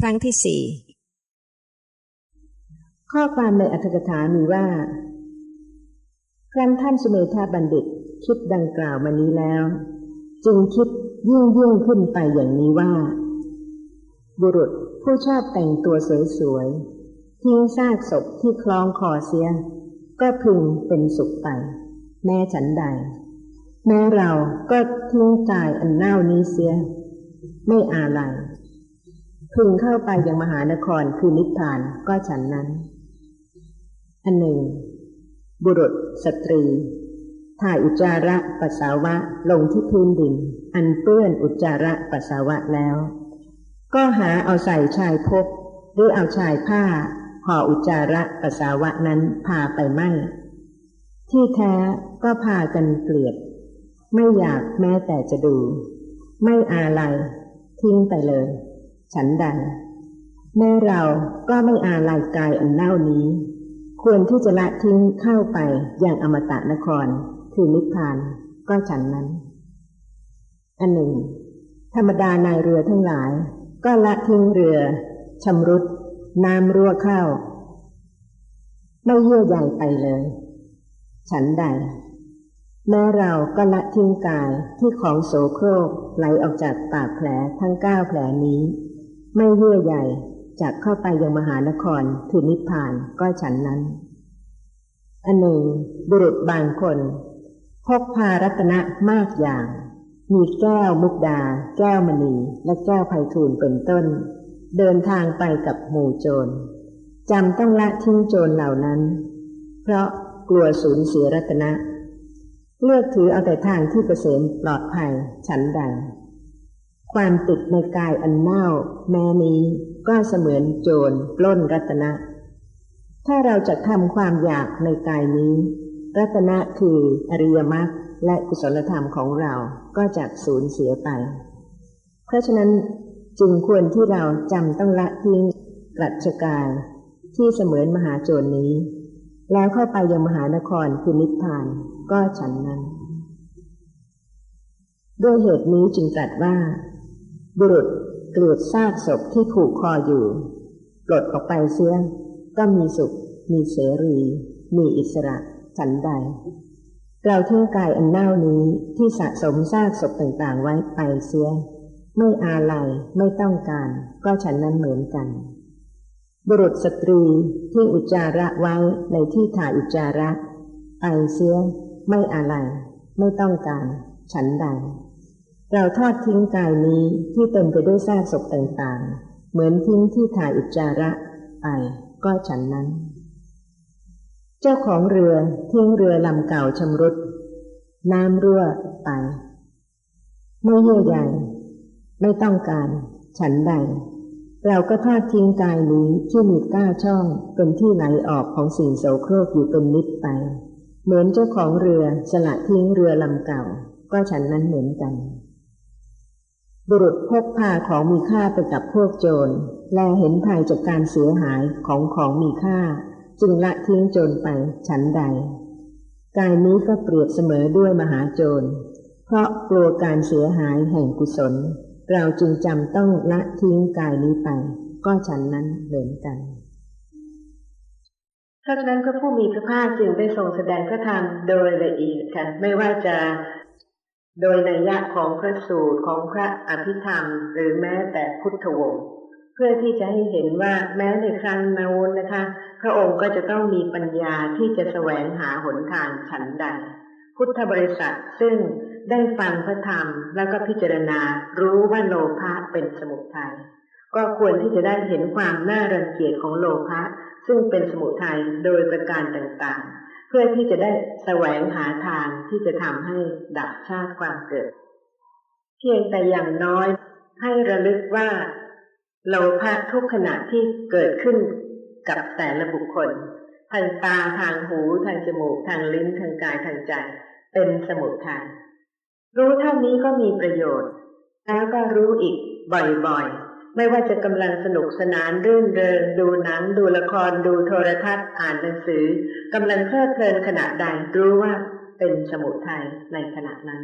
ครั้งที่สี่ข้อความในอัตถกถามีว่า ครั้นท่านสุเมธาบัณฑิตคิดดังกล่าวมานี้แล้ว จึงคิดยิ่งยิ่งขึ้นไปอย่างนี้ว่า บุรุษผู้ชอบแต่งตัวสวยๆทิ้งซากศพที่คล้องคอเสีย ก็พึงเป็นสุขไป แม้ฉันใด แม้เราก็ทิ้งกายอันเน่านี้เสีย ไม่อาลัย พึงเข้าไปยังมหานครคือนิพพานก็ฉันนั้น อันหนึ่ง บุรุษสตรีถ่ายอุจจาระปัสสาวะลงที่พื้นดิน อันเปื้อนอุจจาระปัสสาวะแล้ว ก็หาเอาใส่ชายพกหรือเอาชายผ้าห่ออุจจาระปัสสาวะนั้นพาไปไม่ ที่แท้ก็พากันเกลียด ไม่อยากแม้แต่จะดู ไม่อาลัยทิ้งไปเลย ฉันใดแม้เราก็ไม่อาลัยกายอันเน่านี้ ควรที่จะละทิ้งเข้าไปอย่างอมตะนคร คือนิพพานก็ฉันนั้น อันหนึ่ง ธรรมดานายเรือทั้งหลาย ก็ละทิ้งเรือชำรุด น้ำรั่วเข้า ไม่เยื่อใยไปเลย ฉันใด แม้เราก็ละทิ้งกายที่ของโสโครกไหลออกจากปากแผลทั้งเก้าแผลนี้ ไม่เยื่อใยจากเข้าไปยังมหานครคือนิพพานก็ฉันนั้น อันหนึ่งบุรุษบางคนพกพารัตนะมากอย่าง มีแก้วมุกดา แก้วมณี และแก้วไพฑูรย์เป็นต้น เดินทางไปกับหมู่โจรจำต้องละทิ้งโจรเหล่านั้น เพราะกลัวสูญเสียรัตนะ เลือกถือเอาแต่ทางที่เกษมปลอดภัยฉันใด ความติดในกายอันเน่า แม้นี้ก็เสมือนโจรปล้นรัตนะ ถ้าเราจะทำความอยากในกายนี้ รัตนะคืออริยมรรคและกุศลธรรมของเราก็จะสูญเสียไป เพราะฉะนั้นจึงควรที่เราจำต้องละทิ้งกลัดชกายที่เสมือนมหาโจรนี้ แล้วเข้าไปยังมหานครคือนิพพานก็ฉันนั้น ด้วยเหตุนี้จึงตรัสว่า บุรุษเกลียดซากศพที่ผูกคออยู่ปลดออกไปเสียก็มีสุข มีเสรี มีอิสระฉันใด เราทิ้งกายอันเน่านี้ที่สะสมซากศพต่างๆไว้ไปเสีย ไม่อาลัยไม่ต้องการ ก็ฉันนั้นเหมือนกัน บุรุษสตรีที่อุจจาระไว้ในที่ถ่ายอุจจาระไปเสีย ไม่อาลัยไม่ต้องการ ฉันใด เราทอดทิ้งกายนี้ที่เต็มไปด้วยซากศพต่างๆ เหมือนทิ้งที่ถ่ายอุจจาระไปก็ฉันนั้น เจ้าของเรือทิ้งเรือลำเก่าชำรุด น้ำรั่วไป ไม่เยื่อใยไม่ต้องการฉันใด เราก็ทอดทิ้งกายนี้ที่มีก้าช่องเป็นที่ไหลออกของสิ่งโสโครกอยู่เป็นนิดไป เหมือนเจ้าของเรือสละทิ้งเรือลำเก่า ก็ฉันนั้นเหมือนกัน บุรุษพกพาของมีค่าไปกับพวกโจร และเห็นภัยจากการเสียหายของของมีค่า จึงละทิ้งโจรไปฉันใด กายนี้ก็เปรียบเสมอด้วยมหาโจร เพราะกลัวการเสียหายแห่งกุศล เราจึงจำต้องละทิ้งกายนี้ไป ก็ฉันนั้นเหมือนกันเพราะฉะนั้นพระผู้มีพระภาคจึงได้ทรงแสดงพระธรรมโดยละเอียดค่ะไม่ว่าจะ โดยนัยยะของพระสูตรของพระอภิธรรม หรือแม้แต่พุทธวงศ์เพื่อที่จะให้เห็นว่าแม้ในครั้งนู้นนะคะ พระองค์ก็จะต้องมีปัญญาที่จะแสวงหาหนทางฉันใด พุทธบริษัทซึ่งได้ฟังพระธรรมแล้วก็พิจารณารู้ว่าโลภะเป็นสมุทัยก็ควรที่จะได้เห็นความน่ารังเกียจของโลภะซึ่งเป็นสมุทัยโดยประการต่างๆ พื่อที่จะได้แสวงหาทางที่จะทำให้ดับชาติความเกิด เพียงแต่อย่างน้อยให้ระลึกว่าโลภะทุกขณะที่เกิดขึ้นกับแต่ละบุคคล ทางตาทางหูทางจมูก ทางลิ้นทางกายทางใจ เป็นสมุทัยรู้เท่านี้ก็มีประโยชน์ แล้วก็รู้อีกบ่อยๆ ไม่ว่าจะกำลังสนุกสนานรื่นเริงดูหนัง ดูละครดูโทรทัศน์อ่านหนังสือกำลังเพลิดเพลินขณะใดรู้ว่าเป็นสมุทัยในขณะนั้น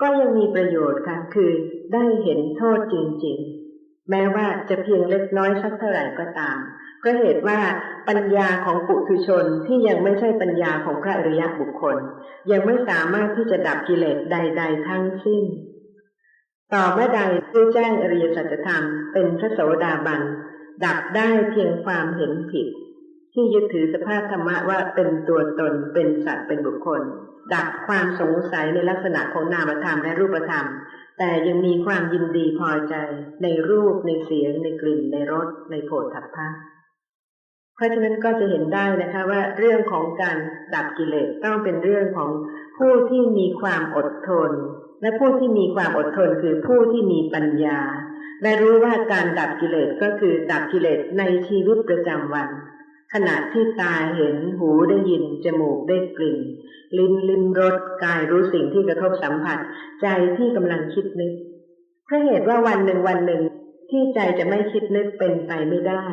ก็ยังมีประโยชน์ค่ะคือได้เห็นโทษจริง ๆ แม้ว่าจะเพียงเล็กน้อยสักเท่าไหร่ก็ตามเพราะเหตุว่าปัญญาของปุถุชนที่ยังไม่ใช่ปัญญาของพระอริยบุคคล ยังไม่สามารถที่จะดับกิเลสใด ๆ ทั้งสิ้น ต่อเมื่อใดผู้แจ้งอริยสัจธรรมเป็นพระโสดาบัน ดับได้เพียงความเห็นผิด ที่ยึดถือสภาพธรรมะว่าเป็นตัวตนเป็นสัตว์เป็นบุคคล ดับความสงสัยในลักษณะของนามธรรมและรูปธรรม แต่ยังมีความยินดีพอใจในรูปในเสียง ในกลิ่น ในรสในโผฏฐัพพะเพราะฉะนั้นก็จะเห็นได้นะคะว่าเรื่องของการดับกิเลสต้องเป็นเรื่องของผู้ที่มีความอดทน และผู้ที่มีความอดทนคือผู้ที่มีปัญญา และรู้ว่าการดับกิเลสก็คือดับกิเลสในชีวิตประจำวัน ขณะที่ตาเห็นหูได้ยิน จมูกได้กลิ่น ลิ้นลิ้มรสกายรู้สิ่งที่กระทบสัมผัส ใจที่กำลังคิดนึกเพราะเหตุว่าวันหนึ่งวันหนึ่งที่ใจจะไม่คิดนึกเป็นไปไม่ได้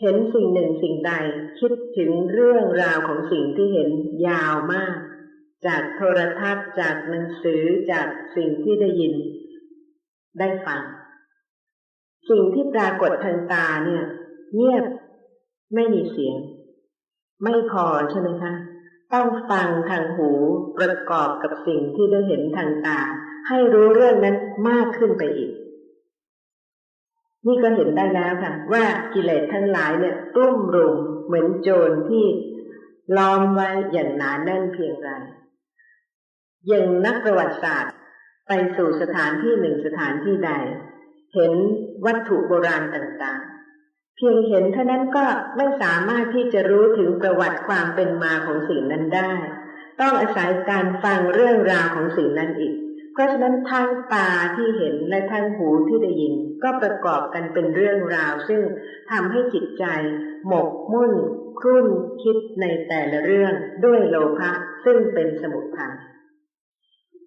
เห็นสิ่งหนึ่งสิ่งใดคิดถึงเรื่องราวของสิ่งที่เห็นยาวมาก จากโทรทัศน์จากหนังสือจากสิ่งที่ได้ยิน ได้ฟัง สิ่งที่ปรากฏทางตาเนี่ย เงียบไม่มีเสียง ไม่พอใช่ไหมคะ ต้องฟังทางหูประกอบกับสิ่งที่ได้เห็นทางตา ให้รู้เรื่องนั้นมากขึ้นไปอีก นี่ก็เห็นได้แล้วค่ะ ว่ากิเลสทั้งหลายเนี่ยกลุ่มรุมเหมือนโจรที่ล้อมไว้อย่างหนาแน่นเพียงไร ยังนักประวัติศาสตร์ ไปสู่สถานที่หนึ่งสถานที่ใด เห็นวัตถุโบราณต่างๆ เพียงเห็นเท่านั้นก็ไม่สามารถที่จะรู้ถึงประวัติความเป็นมาของสิ่งนั้นได้ ต้องอาศัยการฟังเรื่องราวของสิ่งนั้นอีก เพราะฉะนั้นทั้งตาที่เห็นและทั้งหูที่ได้ยิน ก็ประกอบกันเป็นเรื่องราว ซึ่งทำให้จิตใจ หมกมุ่นครุ่นคิดในแต่ละเรื่องด้วยโลภะซึ่งเป็นสมุทัย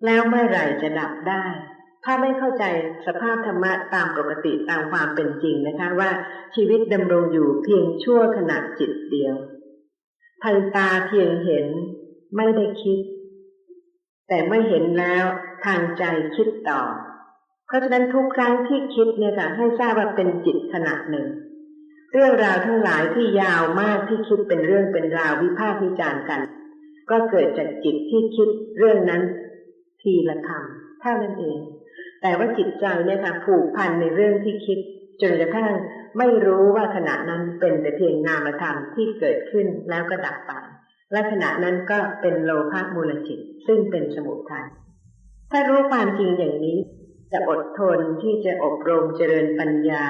แล้วเมื่อไหร่จะดับได้ ถ้าไม่เข้าใจสภาพธรรมะตามปกติตามความเป็นจริงนะคะว่าชีวิตดำรงอยู่เพียงชั่วขณะจิตเดียวทางตาเพียงเห็นไม่ได้คิด แต่ไม่เห็นแล้วทางใจคิดต่อ เพราะฉะนั้นทุกครั้งที่คิดเนี่ยค่ะให้ทราบว่าเป็นจิตขณะหนึ่ง เรื่องราวทั้งหลายที่ยาวมากที่คิดเป็นเรื่องเป็นราววิพากษ์วิจารณ์กัน ก็เกิดจากจิตที่คิดเรื่องนั้น ทีละคำเท่านั้นเอง แต่ว่าจิตใจเนี่ยค่ะผูกพันในเรื่องที่คิด จนกระทั่งไม่รู้ว่าขณะนั้นเป็นแต่เพียงนามธรรมที่เกิดขึ้นแล้วก็ดับไปและขณะนั้นก็เป็นโลภะมูลจิต ซึ่งเป็นสมุทัยถ้ารู้ความจริงอย่างนี้ จะอดทนที่จะอบรมเจริญปัญญา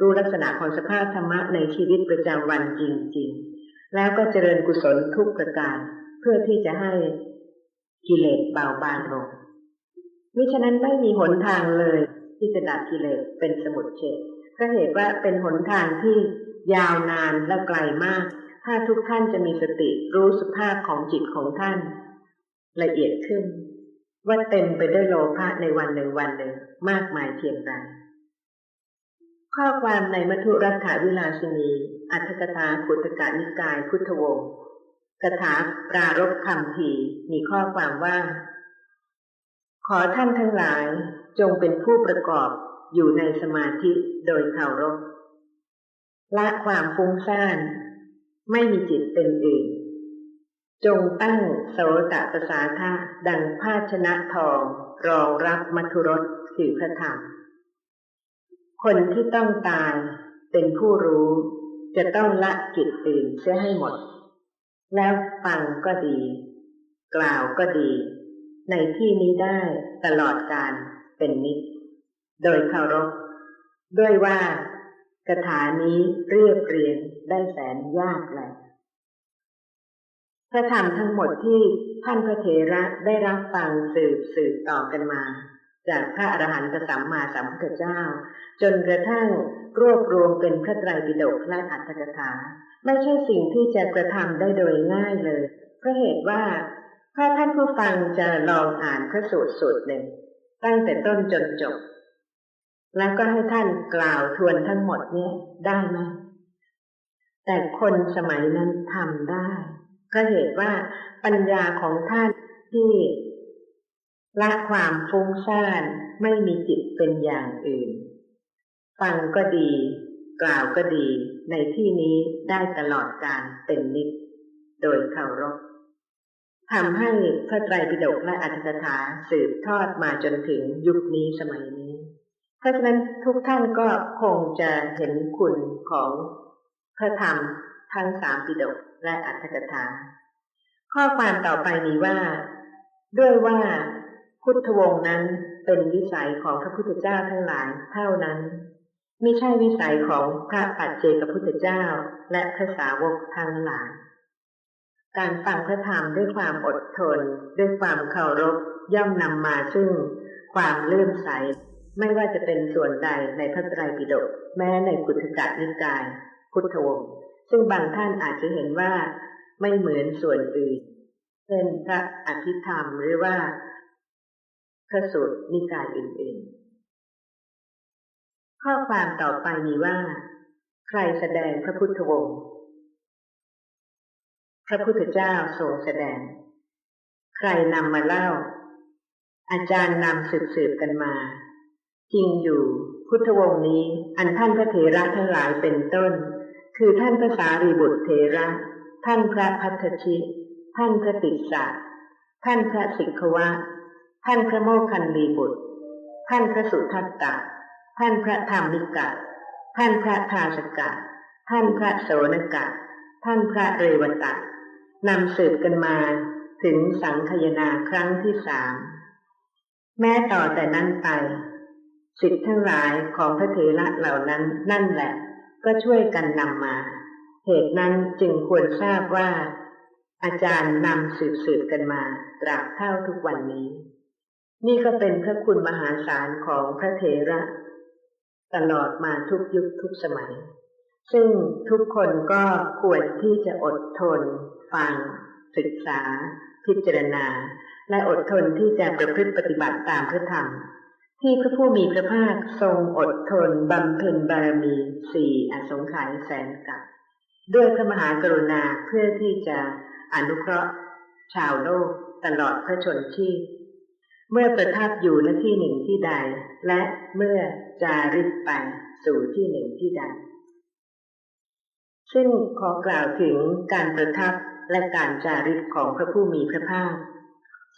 รู้ลักษณะของสภาพธรรมะในชีวิตประจำวันจริง ๆ แล้วก็เจริญกุศลทุกประการ เพื่อที่จะให้ กิเลสเบาบางลงมิฉะนั้นไม่มีหนทางเลย ที่จะดับกิเลสเป็นสมุทเฉดก็เหตุว่าเป็นหนทางที่ยาวนานและไกลมาก ถ้าทุกท่านจะมีสติรู้สภาพของจิตของท่าน ละเอียดขึ้น ว่าเต็มไปด้วยโลภะในวันหนึ่งวันหนึ่งมากมายเพียงไรข้อความในมัทุรัฐาวิลาสินี อัตถกถาขุตกานิกายพุทธวงศ์ คาถาปรารบคำผีมีข้อความว่า ขอท่านทั้งหลายจงเป็นผู้ประกอบอยู่ในสมาธิโดยเคารพละความฟุ้งซ่าน ไม่มีจิตเป็นอื่น จงตั้งโสตประสาทะดังภาชนะทองรองรับมัทุรสคือพระธรรม คนที่ต้องตายเป็นผู้รู้จะต้องละกิจตื่นเสียให้หมด แล้วฟังก็ดี กล่าวก็ดี ในที่นี้ได้ตลอดการเป็นนิดโดยเคารพด้วยว่าคาถานี้เรียบเรียงได้แสนยากแหละพระธรรมทั้งหมดที่ท่านพระเถระได้รับฟังสืบสืบต่อกันมา จากพระอรหันตสัมมาสัมพุทธเจ้า จนกระทั่ง รวบรวมเป็นพระไตรปิฎกและอัตถกถา ไม่ใช่สิ่งที่จะกระทำได้โดยง่ายเลยเพราะเหตุว่าถ้าท่านผู้ฟังจะลองอ่านพระสูตรสูตรหนึ่ง ตั้งแต่ต้นจนจบ แล้วก็ให้ท่านกล่าวทวนทั้งหมดเนี่ยได้ไหมแต่คนสมัยนั้นทำได้ก็เหตุว่าปัญญาของท่านที่ละความฟุ้งซ่านไม่มีจิตเป็นอย่างอื่น ฟังก็ดี กล่าวก็ดี ในที่นี้ได้ตลอดการเป็นนิจโดยเคารพทำให้พระไตรปิฎกและอัตถกถาสืบทอดมาจนถึงยุคนี้สมัยนี้ เพราะฉะนั้นทุกท่านก็คงจะเห็นคุณของพระธรรมทั้งสามปิฎกและอัตถกถา ข้อความต่อไปนี้ว่า ด้วยว่าพุทธวงศ์นั้นเป็นวิสัยของพระพุทธเจ้าทั้งหลายเท่านั้น ไม่ใช่วิสัยของพระปัจเจกพุทธเจ้า และพระสาวกทั้งหลาย การฟังพระธรรมด้วยความอดทน ด้วยความเคารพย่อมนำมาซึ่ง ความเลื่อมใส ไม่ว่าจะเป็นส่วนใดในพระไตรปิฎกแม้ในกุฏกะนิกาย พุทธวงศ์ซึ่งบางท่านอาจจะเห็นว่าไม่เหมือนส่วนอื่น เช่นพระอภิธรรมหรือว่าพระสูตรนิกายอื่นๆ ข้อความต่อไปมีว่า ใครแสดงพระพุทธวงศ์พระพุทธเจ้าทรงแสดง ใครนำมาเล่า อาจารย์นำสืบสืบกันมา จริงอยู่พุทธวงศ์นี้อันท่านพระเถระทั้งหลายเป็นต้น คือท่านพระสารีบุตรเถระ ท่านพระพัทชิ ท่านพระติสสะท่านพระสิกขวะ ท่านพระโมคคันลีบุตร ท่านพระสุทัตตะ ท่านพระธรรมิกะ ท่านพระทาสกะ ท่านพระโสนกะ ท่านพระเรวตะนำสืบกันมาถึงสังคยนาครั้งที่สาม แม้ต่อแต่นั้นไปสิทธิ์ทั้งหลายของพระเถระเหล่านั้นนั่นแหละ ก็ช่วยกันนำมา เหตุนั้นจึงควรทราบว่า อาจารย์นำสืบสืบกันมาตราบเท่าทุกวันนี้ นี่ก็เป็นพระคุณมหาศาลของพระเถระ ตลอดมาทุกยุคทุกสมัย ซึ่งทุกคนก็ควรที่จะอดทน ฟัง ศึกษา พิจารณา และอดทนที่จะประพฤติปฏิบัติตามพระธรรม ที่พระผู้มีพระภาคทรงอดทนบำเพ็ญบารมีสี่อสงไขยแสนกับ ด้วยพระมหากรุณาเพื่อที่จะอนุเคราะห์ ชาวโลกตลอดพระชนชีพ เมื่อประทับอยู่ณที่หนึ่งที่ใด และเมื่อจาริกไปสู่ที่หนึ่งที่ใด ซึ่งขอกล่าวถึงการประทับและการจาริกของพระผู้มีพระภาค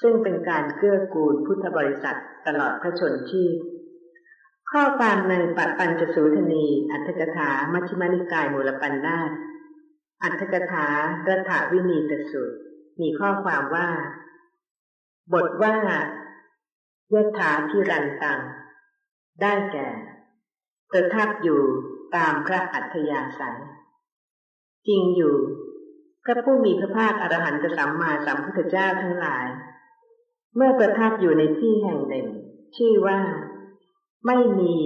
ซึ่งเป็นการเกื้อกูลพุทธบริษัทตลอดพระชนชีพข้อความในปัจปัญจสูทนี อัตถกถามัชฌิมานิกายมูลปัญนาตอัตถกถารัฐวินีตสุดมีข้อความว่า บทว่า ยถาพิรันตัง ได้แก่ประทับอยู่ตามพระอัธยาศัย จริงอยู่พระผู้มีพระภาคอรหันตสัมมาสัมพุทธเจ้าทั้งหลาย เมื่อประทับอยู่ในที่แห่งหนึ่ง ชื่อว่า ไม่มี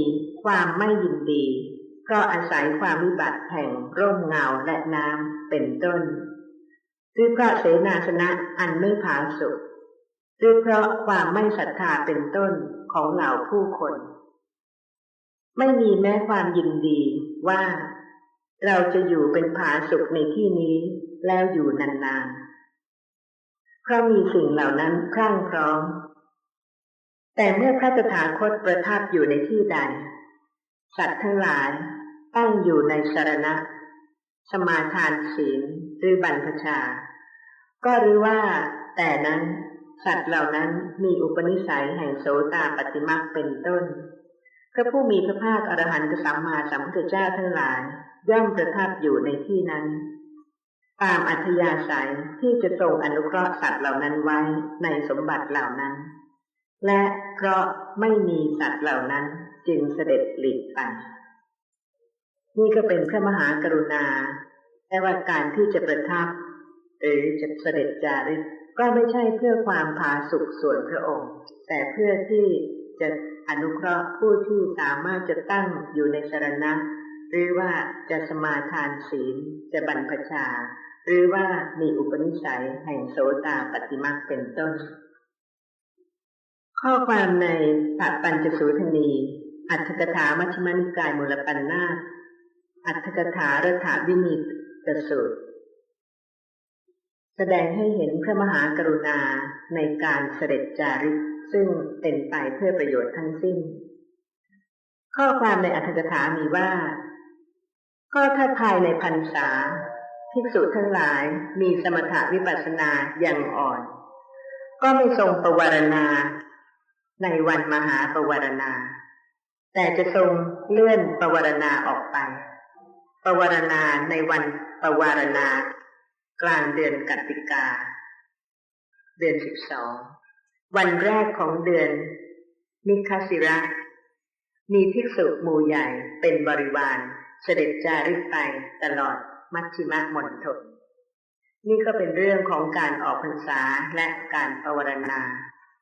ความไม่ยินดี เพราะอาศัยความวิบัติแห่งร่มเงาและน้ำเป็นต้น หรือเพราะเสนาสนะอันไม่ผาสุก หรือเพราะความไม่ศรัทธาเป็นต้นของเหล่าผู้คน ไม่มีแม้ความยินดีว่า เราจะอยู่เป็นผาสุขในที่นี้แล้วอยู่นานๆ เพราะมีสิ่งเหล่านั้นครั่งพร้อม แต่เมื่อพระตถาคตประทับอยู่ในที่ใด สัตว์ทั้งหลายตั้งอยู่ในสารณะ สมาทานศีลหรือบรรพชา ก็รู้ว่าแต่นั้น สัตว์เหล่านั้นมีอุปนิสัยแห่งโสตาปฏิมาเป็นต้น พระผู้มีพระภาคอรหันตสัมมาสัมพุทธเจ้าทั้งหลาย ย่อมประทับอยู่ในที่นั้น ตามอัธยาศัยที่จะทรงอนุเคราะห์สัตว์เหล่านั้นไว้ในสมบัติเหล่านั้น และเพราะไม่มีสัตว์เหล่านั้นจึงเสด็จหลีกไปนี่ก็เป็นพระมหากรุณาแต่ว่าการที่จะประทับหรือจะเสด็จจาริก ก็ไม่ใช่เพื่อความผาสุกส่วนพระองค์ แต่เพื่อที่จะอนุเคราะห์ผู้ที่สามารถจะตั้งอยู่ในสรณะ หรือว่าจะสมาทานศีล จะบรรพชา หรือว่ามีอุปนิสัยแห่งโสตาปฏิมาเป็นต้น ข้อความในปัปัญจสูทนี อัตถกถามัชฌิมานิกายมูลปัญนาอัตถกถารัฐวินิตสูตร แสดงให้เห็นพระมหากรุณาในการเสด็จจาริกซึ่งเป็นไปเพื่อประโยชน์ทั้งสิ้น ข้อความในอัตถกถามีว่า ก็ถ้าภายในพรรษาภิกษุทั้งหลายมีสมถะวิปัสสนาอย่างอ่อน ก็ไม่ทรงประวารณา ในวันมหาประวารณา แต่จะทรงเลื่อนประวารณาออกไป ประวารณาในวันประวารณา กลางเดือนกัตติกา เดือนสิบสองวันแรกของเดือน นิคาสิระ มีภิกษุหมู่ใหญ่เป็นบริวารเสด็จจาริกไปตลอดมัชชิมะมณฑลนี่ก็เป็นเรื่องของการออกพรรษาและการปวารณา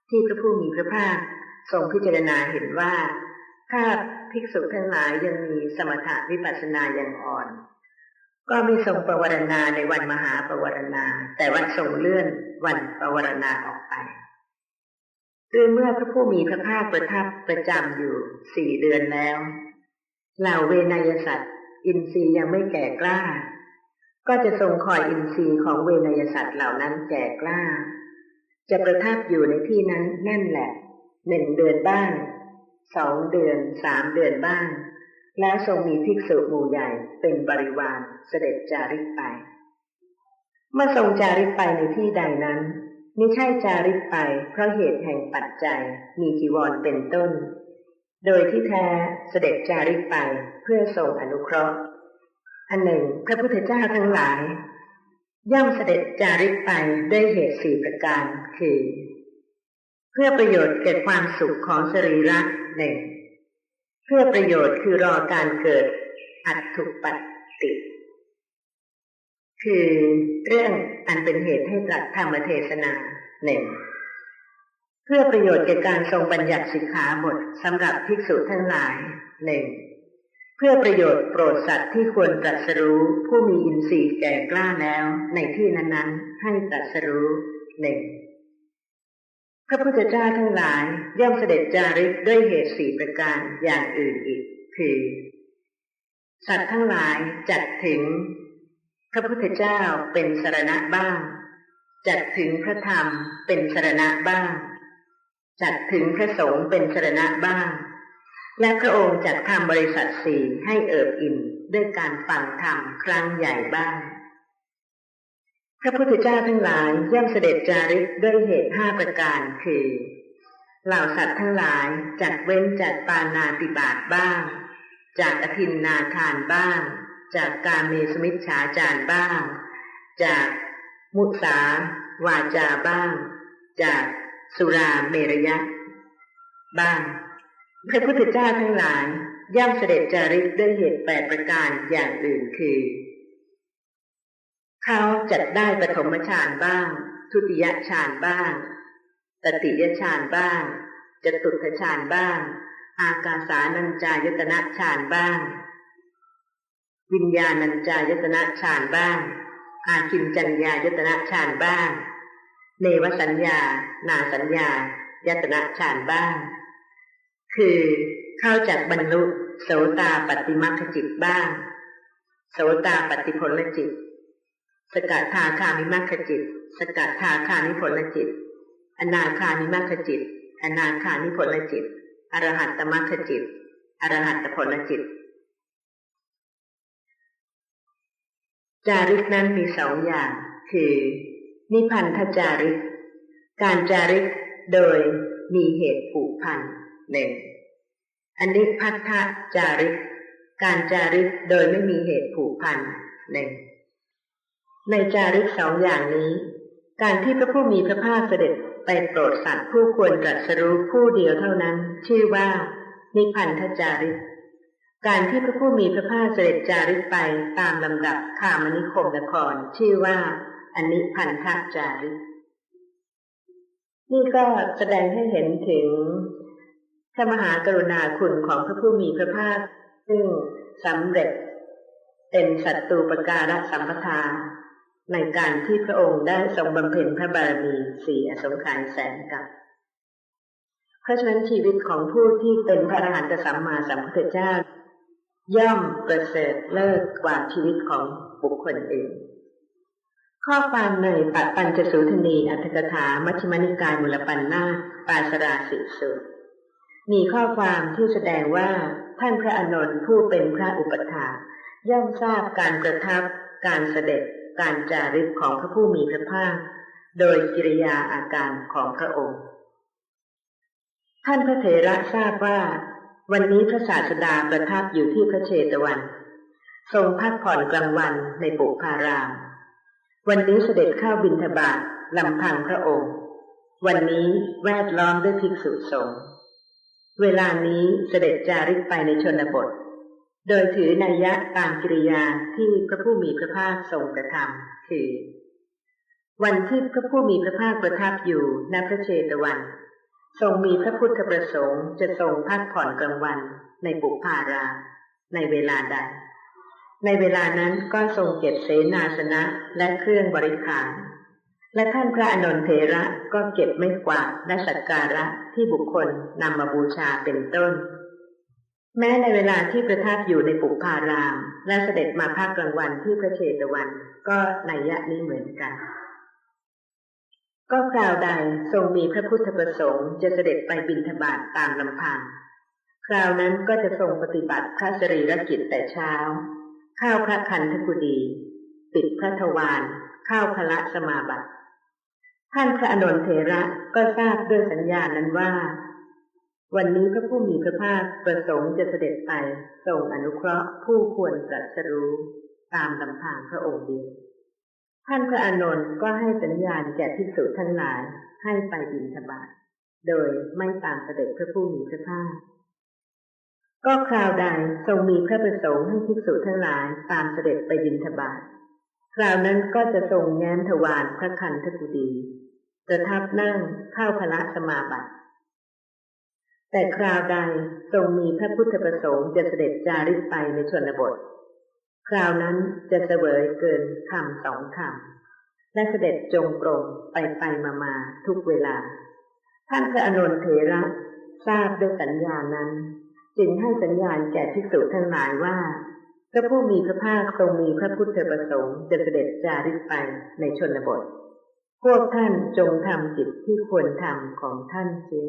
ที่พระผู้มีพระภาคทรงพิจารณาเห็นว่า ถ้าภิกษุทั้งหลายยังมีสมถะวิปัสสนาอย่างอ่อน ก็ไม่ทรงประวรณาในวันมหาประวรณา แต่ว่าทรงเลื่อนวันประวรณาออกไปคือเมื่อพระผู้มีพระภาคประทับประจำอยู่สี่เดือนแล้วเหล่าเวนยสัตว์ อินทรีย์ยังไม่แก่กล้า ก็จะทรงคอยอินทรีย์ของเวนยสัตว์เหล่านั้นแก่กล้า จะประทับอยู่ในที่นั้นแน่นแหละหนึ่งเดือนบ้างสองเดือนสามเดือนบ้าง แล้วทรงมีภิกษุหมู่ใหญ่เป็นบริวารเสด็จจาริกไป เมื่อทรงจาริกไปในที่ใดนั้นไม่ใช่จาริกไปเพราะเหตุแห่งปัจจัยมีจีวรเป็นต้น โดยที่แท้เสด็จจาริกไปเพื่อทรงอนุเคราะห์ อันหนึ่ง พระพุทธเจ้าทั้งหลาย ย่อมเสด็จจาริกไปด้วยเหตุสี่ประการคือ เพื่อประโยชน์เกิดความสุขของสรีระหนึ่ง เพื่อประโยชน์คือรอการเกิดอัตถุปัตติ คือเรื่องอันเป็นเหตุให้ตรัสธรรมเทศนาหนึ่งเพื่อประโยชน์แก่การทรงบัญญัติสิกขาบทสำหรับภิกษุทั้งหลายหนึ่งเพื่อประโยชน์โปรดสัตว์ที่ควรตรัสรู้ผู้มีอินทรีย์แก่กล้าแล้วในที่นั้นๆ ให้ตรัสรู้หนึ่ง พระพุทธเจ้าทั้งหลายย่อมเสด็จจาริกด้วยเหตุสี่ประการอย่างอื่นอีก คือ สัตว์ทั้งหลายจัดถึง พระพุทธเจ้าเป็นสารณะบ้าง จัดถึงพระธรรมเป็นสารณะบ้าง จัดถึงพระสงฆ์เป็นสารณะบ้าง และพระองค์จัดทำบริษัทสี่ให้เอิบอิ่มด้วยการฟังธรรมครั้งใหญ่บ้าง พระพุทธเจ้าทั้งหลายย่อมเสด็จจาริกด้วยเหตุห้าประการคือ เหล่าสัตว์ทั้งหลายจัดเว้นจัดปานาติบาตบ้าง จากอธินนาทานบ้าง จากการมีสมิชฉาจารบ้าง จากมุสาวาจาบ้าง จากสุราเมรยะ บ้าง พระพุทธเจ้าทั้งหลายย่อมเสด็จจาริกด้วยเหตุแปดประการอย่างอื่นคือ เขาจัดได้ปฐมฌานบ้าง ทุติยฌานบ้างตติยฌานบ้างจตุตฌานบ้าง อากาสานัญจายตนะฌานบ้าง วิญญาณัญจายตนะฌานบ้าง อาคินจัญญายตนะฌานบ้าง เนวสัญญา นาสัญญายตนะฌานบ้าง คือเข้าจากบรรลุโสตาปฏิมัคจิตบ้าง โสตาปฏิผลจิต สกัดทาคามิมัคจิต สกัดทาคามิผลจิต อนาคามิมัคจิต อนาคามิผลจิต อรหัตตมัคจิต อรหัตตผลจิต จาริกนั้นมีสองอย่าง คือ นิพันธจาริก การจาริกโดยมีเหตุผูกพันหนึ่งอันนี้พัทธจาริก การจาริกโดยไม่มีเหตุผูกพันหนึ่ง ในจาริกสองอย่างนี้ การที่พระผู้มีพระภาคเสด็จไปโปรดสัตว์ผู้ควรตรัสรู้ผู้เดียวเท่านั้น ชื่อว่านิพันธจาริก การที่พระผู้มีพระภาคเสด็จจาริกไปตามลำดับขามนิคมนคร ชื่อว่าอนิพันธจาริก นี่ก็แสดงให้เห็นถึงพระมหากรุณาคุณของพระผู้มีพระภาค ซึ่งสำเร็จเป็นสัตตูปการะสัมปทา ในการที่พระองค์ได้ทรงบำเพ็ญพระบารมีสี่อสงไขยแสนกับเพราะฉะนั้นชีวิตของผู้ที่เป็นพระอรหันตสัมมาสัมพุทธเจ้า ย่อมประเสริฐเลิศกว่าชีวิตของบุคคลอื่น ข้อความในปัปัญจสูทนีอัตถกถามัชฌิมนิกายมุลปันนาปาสราสิสุมีข้อความที่แสดงว่าท่านพระอานนท์ผู้เป็นพระอุปถาย่อมทราบการประทับการเสด็จ การจาริกของพระผู้มีพระภาค โดยกิริยาอาการของพระองค์ ท่านพระเถระทราบว่า วันนี้พระศาสดาประทับอยู่ที่พระเชตวัน ทรงพักผ่อนกลางวันในปุพาราม วันนี้เสด็จเข้าบิณฑบาตลำพังพระองค์ วันนี้แวดล้อมด้วยภิกษุสงฆ์เวลานี้เสด็จจาริกไปในชนบท โดยถือนัยยะตามกิริยาที่พระผู้มีพระภาคทรงกระทำคือ วันที่พระผู้มีพระภาคประทับอยู่ณพระเชตวัน ทรงมีพระพุทธประสงค์จะทรงพักผ่อนกลางวันในบุพาราในเวลาใด ในเวลานั้นก็ทรงเก็บเสนาสนะและเครื่องบริขาร และท่านพระอนนทเถระก็เก็บไม่กวาดและสักการะที่บุคคลนำมาบูชาเป็นต้น แม้ในเวลาที่ประทับอยู่ในปุพาราม และเสด็จมาภาคกลางวันที่พระเชตวัน ก็ในยะนี้เหมือนกัน ก็คราวใดทรงมีพระพุทธประสงค์จะเสด็จไปบิณฑบาตตามลำพัง คราวนั้นก็จะทรงปฏิบัติพระสรีรกิจแต่เช้า ข้าวพระคันธกุดี ปิดพระทวารข้าวพละสมาบัติ ท่านพระอนุนเถระก็ทราบด้วยสัญญาณนั้นว่า วันนี้พระผู้มีพระภาคประสงค์จะเสด็จไปส่งอนุเคราะห์ผู้ควรตรัสรู้ตามลำพังพระองค์เดียวท่านพระอานนท์ก็ให้สัญญาณแก่ภิกษุทั้งหลายให้ไปบิณฑบาตโดยไม่ตามเสด็จพระผู้มีพระภาค ก็คราวใดทรงมีพระประสงค์ให้ภิกษุทั้งหลายตามเสด็จไปบิณฑบาตคราวนั้นก็จะทรงแง้มถวารพระคันธกุดีประทับนั่งเข้าพระสมาบัติ แต่คราวใดทรงมีพระพุทธประสงค์จะเสด็จจาริกไปในชนบท คราวนั้นจะเสวยเกินคำสองคำและเสด็จจงกรมไปไปมามาทุกเวลา ท่านพระอนุนเถระทราบด้วยสัญญานั้น จึงให้สัญญาณแก่ภิกษุทั้งหลายว่าพระผู้มีพระภาคทรงมีพระพุทธประสงค์จะเสด็จจาริกไปในชนบท พวกท่านจงทำจิตที่ควรทำของท่านเสีย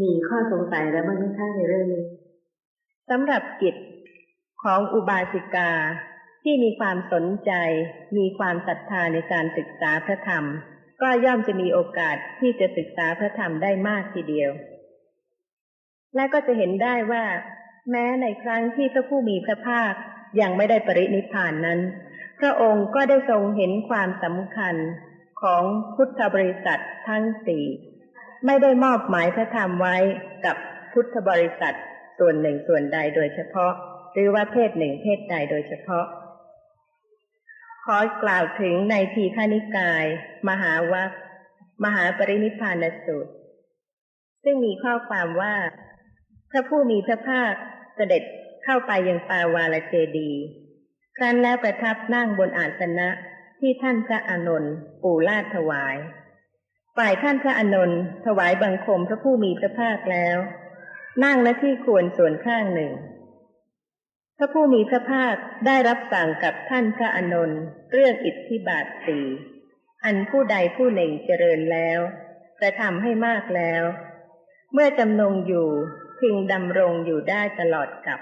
มีข้อสงสัยแล้วบ้างไหมคะในเรื่องนี้สำหรับกิจของอุบาสิกาที่มีความสนใจ มีความศรัทธาในการศึกษาพระธรรม ก็ย่อมจะมีโอกาสที่จะศึกษาพระธรรมได้มากทีเดียว และก็จะเห็นได้ว่า แม้ในครั้งที่พระผู้มีพระภาคยังไม่ได้ปรินิพานนั้น พระองค์ก็ได้ทรงเห็นความสำคัญของพุทธบริษัททั้งสี่ ไม่ได้มอบหมายพระธรรมไว้กับพุทธบริษัทส่วนหนึ่งส่วนใดโดยเฉพาะ หรือว่าเพศหนึ่งเพศใดโดยเฉพาะ ขอกล่าวถึงในทีฆานิกาย มหาวัคมหาปรินิพานสูตร ซึ่งมีข้อความว่า พระผู้มีพระภาคเสด็จเข้าไปยังปาวาลเจดี ครั้นแล้วประทับนั่งบนอาสนะที่ท่านพระอานนท์ปู่ลาดถวาย ฝ่ายท่านพระอนนท์ถวายบังคมพระผู้มีพระภาคแล้ว นั่งณที่ควรส่วนข้างหนึ่ง พระผู้มีพระภาคได้รับสั่งกับท่านพระอนนท์เรื่องอิทธิบาทสี่อันผู้ใดผู้หนึ่งเจริญแล้วกระทำให้มากแล้ว เมื่อจำนงอยู่พึงดำรงอยู่ได้ตลอดกับ